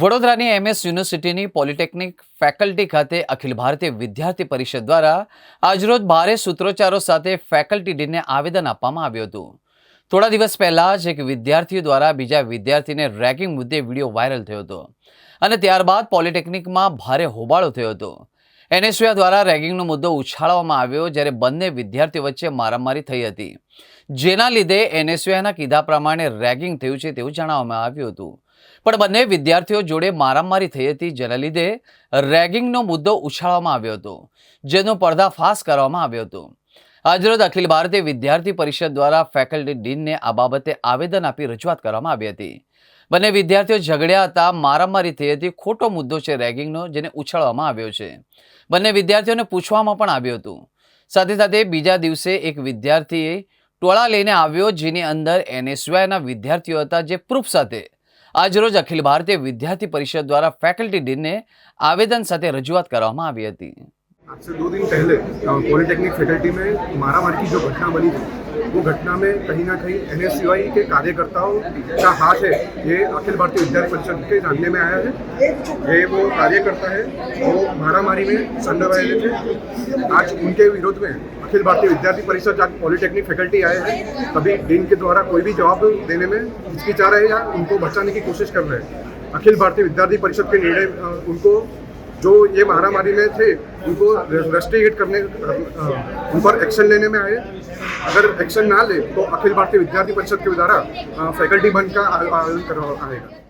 વડોદરાની એમએસ યુનિવર્સિટીની polytechnic faculty ખાતે અખિલ ભારતીય વિદ્યાર્થી પરિષદ દ્વારા આજરોજ ભારે સૂત્રોચ્ચારો સાથે ફેકલ્ટી ડીનને આવેદન આપવામાં આવ્યું હતું. થોડા દિવસ પહેલાં જ એક વિદ્યાર્થીઓ દ્વારા બીજા વિદ્યાર્થીને રેગિંગ મુદ્દે વીડિયો વાયરલ થયો હતો અને ત્યારબાદ પોલિટેકનિકમાં ભારે હોબાળો થયો હતો. એનએસયુઆઈ દ્વારા રેગિંગનો મુદ્દો ઉછાળવામાં આવ્યો જ્યારે બંને વિદ્યાર્થીઓ વચ્ચે મારામારી થઈ હતી. જેના લીધે એનએસયુઆઈના કીધા પ્રમાણે રેગિંગ થયું છે તેવું જણાવવામાં આવ્યું હતું. પણ બંને વિદ્યાર્થીઓ જોડે મારામારી થઈ હતી, જેના લીધે રેગિંગનો મુદ્દો ઉછાળવામાં આવ્યો હતો, જેનો પર્દાફાશ કરવામાં આવ્યો હતો. આજરોજ અખિલ ભારતીય વિદ્યાર્થી પરિષદ દ્વારા ફેકલ્ટી ડીનને આ બાબતે આવેદન આપી રજૂઆત કરવામાં આવી હતી. બંને વિદ્યાર્થીઓ ઝઘડ્યા હતા, મારામારી થઈ હતી, ખોટો મુદ્દો છે રેગિંગનો જેને ઉછાળવામાં આવ્યો છે. બંને વિદ્યાર્થીઓને પૂછવામાં પણ આવ્યું હતું. સાથે સાથે બીજા દિવસે એક વિદ્યાર્થીએ ટોળા લઈને આવ્યો જેની અંદર એનએસયુઆઈના વિદ્યાર્થીઓ હતા જે પ્રૂફ સાથે આજરોજ અખિલ ભારતીય વિદ્યાર્થી પરિષદ દ્વારા ફેકલ્ટી ડીનને આવેદન સાથે રજૂઆત કરવામાં આવી હતી. आज से दो दिन पहले पॉलिटेक्निक फैकल्टी में मारामारी की जो घटना बनी थी, वो घटना में कहीं ना कहीं एन के कार्यकर्ताओं का हाथ है। ये अखिल भारतीय विद्यार्थी परिषद के जानने में आया है। ये वो कार्यकर्ता है, वो मारामारी में संडोवाए थे। आज उनके विरोध में अखिल भारतीय विद्यार्थी परिषद आज पॉलिटेक्निक फैकल्टी आए हैं। तभी डीन के द्वारा कोई भी जवाब देने में हिचकिचा रहे या उनको बचाने की कोशिश कर रहे हैं। अखिल भारतीय विद्यार्थी परिषद के निर्णय उनको जो ये महामारी में थे, उनको रेस्टिगेट करने उन पर एक्शन लेने में आए। अगर एक्शन ना ले तो अखिल भारतीय विद्यार्थी परिषद के द्वारा फैकल्टी बंद का आयोजन करवा, आएगा।